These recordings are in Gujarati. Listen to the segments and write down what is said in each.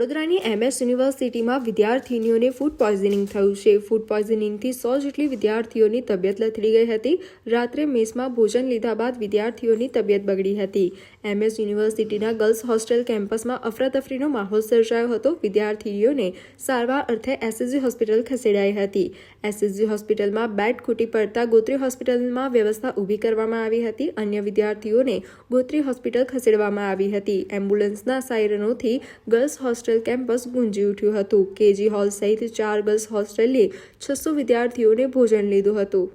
વડોદરાની એમએસ યુનિવર્સિટીમાં વિદ્યાર્થીનીઓને ફૂડ પોઈઝનિંગ થયું છે. ફૂડ પોઈઝનિંગથી સો જેટલી વિદ્યાર્થીઓની તબિયત લથડી ગઈ હતી. રાત્રે મેસમાં ભોજન લીધા બાદ વિદ્યાર્થીઓની તબિયત બગડી હતી. એમએસ યુનિવર્સિટીના ગર્લ્સ હોસ્ટેલ કેમ્પસમાં અફરાતફરીનો માહોલ સર્જાયો હતો. વિદ્યાર્થીઓને સારવાર અર્થે એસએસજી હોસ્પિટલ ખસેડાઈ હતી. એસએસજી હોસ્પિટલમાં બેડ ખૂટી પડતા ગોત્રી હોસ્પિટલમાં વ્યવસ્થા ઊભી કરવામાં આવી હતી. અન્ય વિદ્યાર્થીઓને ગોત્રી હોસ્પિટલ ખસેડવામાં આવી હતી. એમ્બ્યુલન્સના સાયરનોથી ગર્લ્સ હોસ્ટેલ કેમ્પસ ગુંજી ઉઠ્યું હતું. કેજી હોલ સહિત ચાર ગર્લ્સ હોસ્ટેલે છસો વિદ્યાર્થીઓને ભોજન લીધું હતું.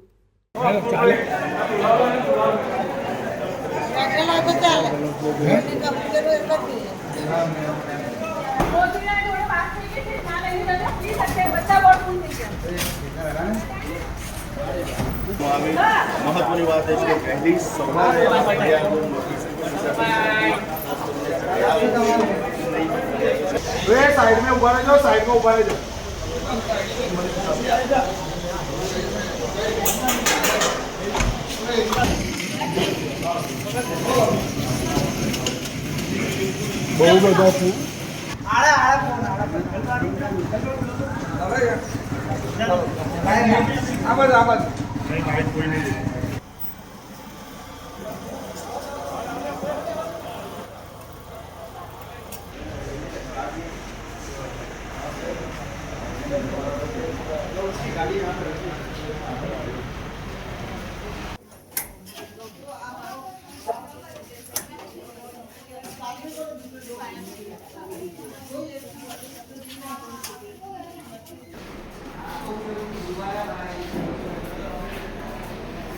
મહત્વની વાત એ છે કે પહેલી સવારે સાઈડ મેં ઊભા રહેજો, સાઈડમાં ઊભા રહેજો. બહુ બધા છે. આળા આળા કોઈ આળા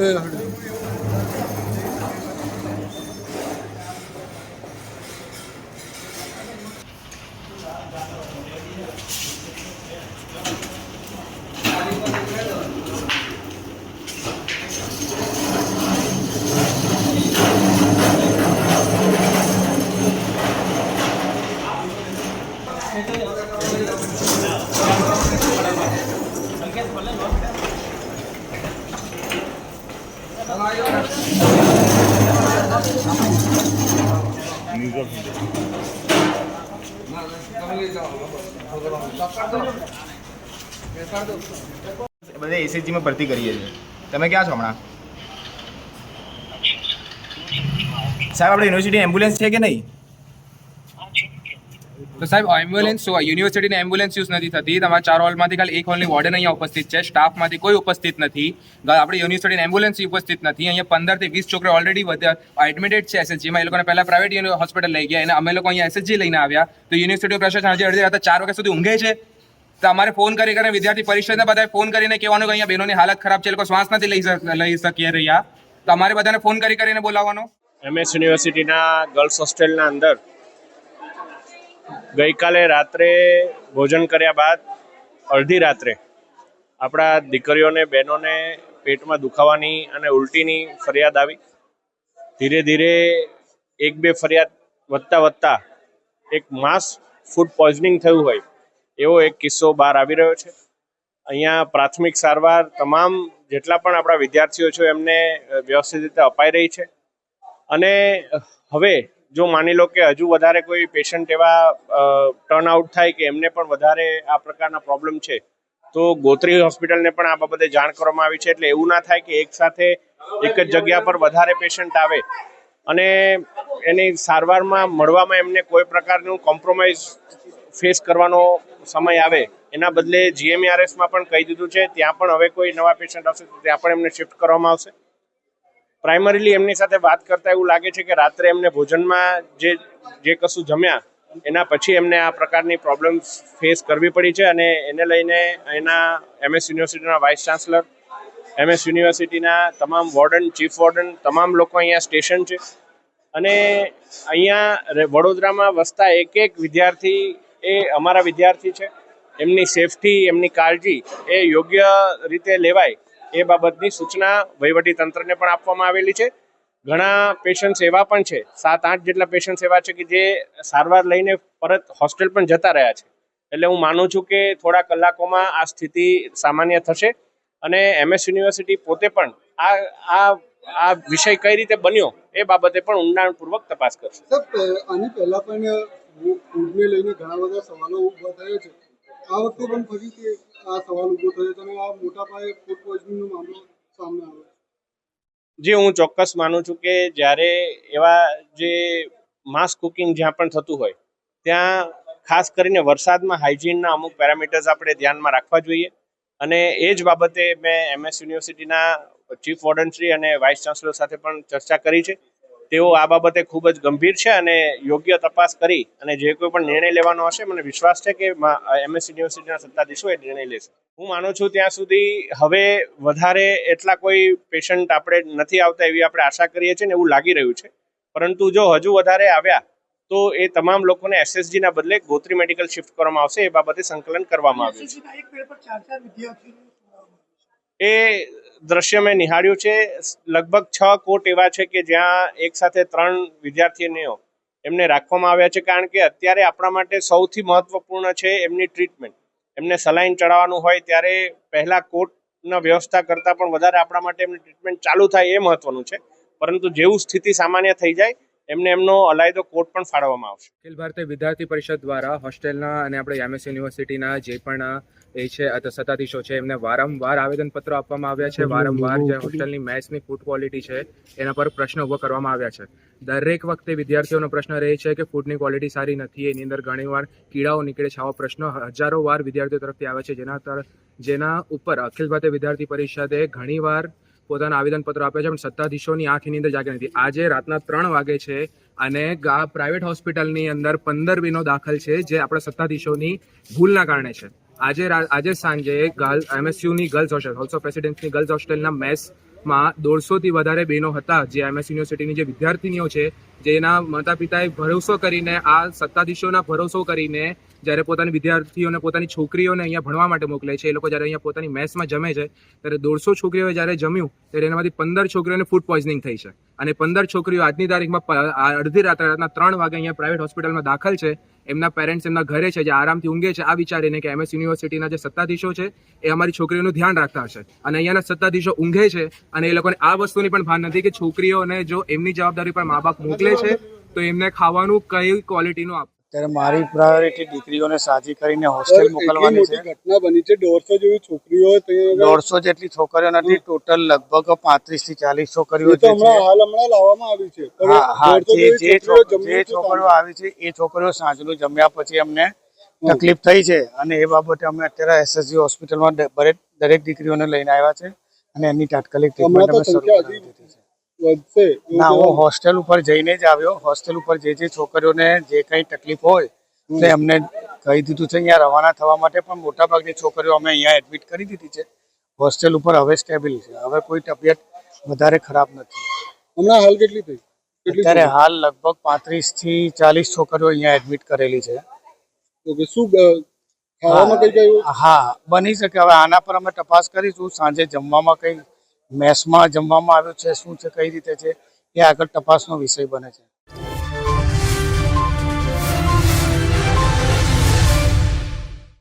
બાજુ ઇમરજન્સી બેન બધે એસએચજીમાં ભરતી કરીએ છીએ. તમે ક્યાં છો હમણાં? સાહેબ, આપણે યુનિવર્સિટી એમ્બ્યુલન્સ છે કે નહીં? તો સાહેબ એમ્બ્યુલન્સ યુનિવર્સિટીની એમ્બ્યુલન્સ યુઝ નથી થતી? તમારા ચાર હોલમાંથી ખાલી એક હોલની વોર્ડન અહીંયા ઉપસ્થિત છે. સ્ટાફમાંથી કોઈ ઉપસ્થિત નથી. આપણી યુનિવર્સિટીની એમ્બ્યુલન્સ ઉપસ્થિત નથી. અહીંયા પંદરથી વીસ છોકરા ઓલરેડી એડમિટેડ છે એસએસજીમાં એ લોકોને પહેલા પ્રાઇવેટ હોસ્પિટલ લઈ ગયા. અને અમે લોકો અહીંયા એસએસજી લઈને આવ્યા. તો યુનિવર્સિટી પ્રશાસન હજી અડધી રાતે ચાર વાગ્યા સુધી ઊંઘે છે. તો અમારે ફોન કરી કરીને વિદ્યાર્થી પરિષદને બધાએ ફોન કરીને કહેવાનું કે અહીંયા બહેનોની હાલત ખરાબ છે. એ લોકો શ્વાસ નથી લઈ લઈ શકીએ રહ્યા. તો અમારે બધાને ફોન કરી કરીને બોલાવવાનો. એમએસ યુનિવર્સિટીના ગર્લ્સ હોસ્ટેલના અંદર ગઈકાલે રાત્રે ભોજન કર્યા બાદ અડધી રાત્રે આપણા દીકરીઓને, બહેનોને પેટમાં દુખાવાની અને ઉલટીની ફરિયાદ આવી. ધીરે ધીરે એક બે ફરિયાદ વધતા વધતા એક માસ ફૂડ પોઈઝનિંગ થયું હોય એવો એક કિસ્સો બહાર આવી રહ્યો છે. અહીંયા પ્રાથમિક સારવાર તમામ જેટલા પણ આપણા વિદ્યાર્થીઓ છે એમને વ્યવસ્થિત રીતે અપાઈ રહી છે. અને હવે જો માની લો કે હજુ વધારે કોઈ પેશન્ટ એવા ટર્ન આઉટ થાય કે એમને પણ વધારે આ પ્રકારના પ્રોબ્લેમ છે, તો ગોત્રી હોસ્પિટલને પણ આ બાબતે જાણ કરવામાં આવી છે. એટલે એવું ના થાય કે એક સાથે એક જ જગ્યા પર વધારે પેશન્ટ આવે. અને એની સારવારમાં મળવામાં એમને કોઈ પ્રકારનું કોમ્પ્રોમાઇઝ ફેસ કરવાનો સમય આવે. એના બદલે જીએમઆરએસમાં પણ કહી દીધું છે, ત્યાં પણ હવે કોઈ નવા પેશન્ટ આવશે, તો ત્યાં પણ એમને શિફ્ટ કરવામાં આવશે. પ્રાઇમરીલી એમની સાથે વાત કરતા એવું લાગે છે કે રાત્રે એમને ભોજનમાં જે જે કશું જમ્યા, એના પછી એમને આ પ્રકારની પ્રોબ્લેમ્સ ફેસ કરવી પડી છે અને એને લઈને એના એમએસ યુનિવર્સિટીના વાઇસ ચાન્સલર એમએસ યુનિવર્સિટીના તમામ વોર્ડન ચીફ વોર્ડન તમામ લોકો અહીંયા સ્ટેશન છે. અને અહીંયા વડોદરામાં વસતા એક એક વિદ્યાર્થી એ અમારા વિદ્યાર્થી છે. એમની સેફટી એમની કાળજી એ યોગ્ય રીતે લેવાય. એ બાબતની સૂચના વહીવટી તંત્રને પણ આપવામાં આવેલી છે. ઘણા પેશન્ટ્સ એવા પણ છે. સાત, આઠ જેટલા પેશન્ટ્સ એવા છે કે જે સારવાર લઈને પરત હોસ્ટેલ પણ જતા રહ્યા છે. એટલે હું માનું છું કે થોડા કલાકોમાં આ સ્થિતિ સામાન્ય થશે અને એમએસ યુનિવર્સિટી પોતે પણ આ આ આ વિષય કઈ રીતે બન્યો એ બાબતે પણ ઊંડાણપૂર્વક તપાસ કરશે. આની પહેલા પણ ફૂડને લઈને ઘણા બધા સવાલો ઊભા થયા છે. આ વખતે પણ ફરીથી આ જે, હું ચોક્કસ માનું છું કે જ્યારે એવા જે માસ કુકિંગ જ્યાં પણ થતું હોય, ત્યાં ખાસ કરીને વરસાદમાં હાઇજીનના અમુક પેરામીટર્સ આપણે ધ્યાનમાં રાખવા જોઈએ. અને એ જ બાબતે મેં એમએસ યુનિવર્સિટીના ચીફ વોર્ડનશ્રી અને વાઇસ ચાન્સલર સાથે પણ ચર્ચા કરી છે. તેઓ આ બાબતે ખૂબ જ ગંભીર છે અને યોગ્ય તપાસ કરી અને જે કોઈ પણ નિર્ણય લેવાનો હશે મને વિશ્વાસ છે કે એમએસ યુનિવર્સિટીના સત્તાધીશો એ નિર્ણય લેશે. હું માનું છું ત્યાં સુધી હવે વધારે એટલા કોઈ પેશન્ટ આપણે નથી આવતા એવી આપણે આશા કરીએ છીએ ને એવું લાગી રહ્યું છે. પરંતુ જો હજુ વધારે આવ્યા તો એ તમામ લોકોને એસએસજીના બદલે ગોત્રી મેડિકલ શિફ્ટ કરવામાં આવશે એ બાબતે સંકલન કરવામાં આવ્યું છે. એ દ્રશ્ય મેં નિહાળ્યું છે. લગભગ છ કોટ એવા છે કે જ્યાં એક સાથે ત્રણ વિદ્યાર્થીઓ એમને રાખવામાં આવ્યા છે. કારણ કે અત્યારે આપણા માટે સૌથી મહત્વપૂર્ણ છે એમની ટ્રીટમેન્ટ. એમને સલાઈન ચડાવવાનું હોય ત્યારે પહેલા કોર્ટના વ્યવસ્થા કરતાં પણ વધારે આપણા માટે એમની ટ્રીટમેન્ટ ચાલુ થાય એ મહત્વનું છે. પરંતુ જેવું સ્થિતિ સામાન્ય થઈ જાય એમને એમનો અલાયદો કોટ પણ ફાળવવામાં આવશે. અખિલ ભારતીય વિદ્યાર્થી પરિષદ દ્વારા હોસ્ટેલના અને આપણે એમએસ યુનિવર્સિટીના જે પણ, એ છે સત્તાધીશો છે, એમને વારંવાર આવેદનપત્રો આપવામાં આવ્યા છે, વારંવાર જે હોસ્ટેલની મેસની ફૂડ ક્વોલિટી છે, એના પર પ્રશ્ન ઊભો કરવામાં આવ્યા છે. દરેક વખતે વિદ્યાર્થીઓનો પ્રશ્ન રહે છે કે ફૂડની ક્વોલિટી સારી નથી, એની અંદર ઘણીવાર કીડાઓ નીકળે છે, આવા પ્રશ્નો હજારો વાર વિદ્યાર્થીઓ તરફથી આવે છે, જેના જેના ઉપર અખિલ ભારતીય વિદ્યાર્થી પરિષદે ઘણીવાર પોતાના આવેદનપત્રો આપ્યા છે, પણ સત્તાધીશોની આંખની અંદર જાગે નથી. આજે રાતના ત્રણ વાગે છે અને ગા પ્રાઇવેટ હોસ્પિટલની અંદર પંદર બેનો દાખલ છે, જે આપણા સત્તાધીશોની ભૂલના કારણે છે. આજે આજે સાંજે ગર્લ, એમએસયુની ગર્લ્સ હોસ્ટેલ ઓલ્સો પ્રેસિડેન્સની ગર્લ્સ હોસ્ટેલના મેસમાં દોઢસોથી વધારે બહેનો હતા, જે એમએસ યુનિવર્સિટીની જે વિદ્યાર્થીનીઓ છે જેના માતા પિતાએ ભરોસો કરીને, આ સત્તાધીશોના ભરોસો કરીને જ્યારે પોતાની વિદ્યાર્થીઓને, પોતાની છોકરીઓને અહીંયા ભણવા માટે મોકલે છે, એ લોકો જ્યારે અહીંયા પોતાની મેસમાં જમે છે, ત્યારે દોઢસો છોકરીઓએ જ્યારે જમ્યું, ત્યારે એનામાંથી પંદર છોકરીઓને ફૂડ પોઈઝનિંગ થઈ છે. અને પંદર છોકરીઓ આજની તારીખમાં અડધી રાત્રે રાતના ત્રણ વાગે અહીંયા પ્રાઇવેટ હોસ્પિટલમાં દાખલ છે. એમના પેરેન્ટ્સ એમના ઘરે છે, જે આરામથી ઊંઘે છે, આ વિચારીને કે એમએસ યુનિવર્સિટીના જે સત્તાધીશો છે, એ અમારી છોકરીઓનું ધ્યાન રાખતા હશે. અને અહીંયાના સત્તાધીશો ઊંઘે છે, અને એ લોકોને આ વસ્તુની પણ ભાન નથી કે છોકરીઓને જો એમની જવાબદારી પર મા બાપ મોકલે છે તો એમને ખાવાનું કઈ ક્વોલિટીનું આપ. ત્યારે મારી પ્રાયોરિટી દીકરીઓને સાજી કરીને હોસ્ટેલ મોકલવાની છે. ઘટના બની છે દોઢસો જેવી છોકરીઓ દોઢસો જેટલી છોકરીઓ નથી ટોટલ લગભગ પાંત્રીસથી ચાલીસ છોકરીઓ જે હાલ હમણાં લાવવામાં આવી છે. હા જે જે છોકરીઓ આવી છે એ છોકરીઓ સાંજનું જમ્યા પછી અમને તકલીફ થઈ છે. અને એ બાબતે અમે અત્યારે એસએસજી હોસ્પિટલમાં દરેક દરેક દીકરીઓને લઈને આવ્યા છે અને એની તાત્કાલિક ટ્રીટમેન્ટ અમે શરૂ કરી દીધી છે. વધશે ના હું હોસ્ટેલ ઉપર જઈને જ આવ્યો. હોસ્ટેલ ઉપર જે જે છોકરીઓને જે કંઈ તકલીફ હોય તો એમને કહી દીધું છે અહીંયા રવાના થવા માટે. પણ મોટાભાગની છોકરીઓ અમે અહીંયા એડમિટ કરી દીધી છે. હોસ્ટેલ ઉપર હવે સ્ટેબલ છે. હવે કોઈ તબિયત વધારે ખરાબ નથી. હમણાં હાલ કેટલી થઈ? અત્યારે હાલ લગભગ પાંત્રીસથી ચાલીસ છોકરીઓ અહીંયા એડમિટ કરેલી છે. શું હા બની શકે. હવે આના પર અમે તપાસ કરીશું. સાંજે જમવામાં કઈ મેસમાં જમવામાં આવ્યો છે, શું છે, કઈ રીતે છે, એ આગળ તપાસનો વિષય બને છે.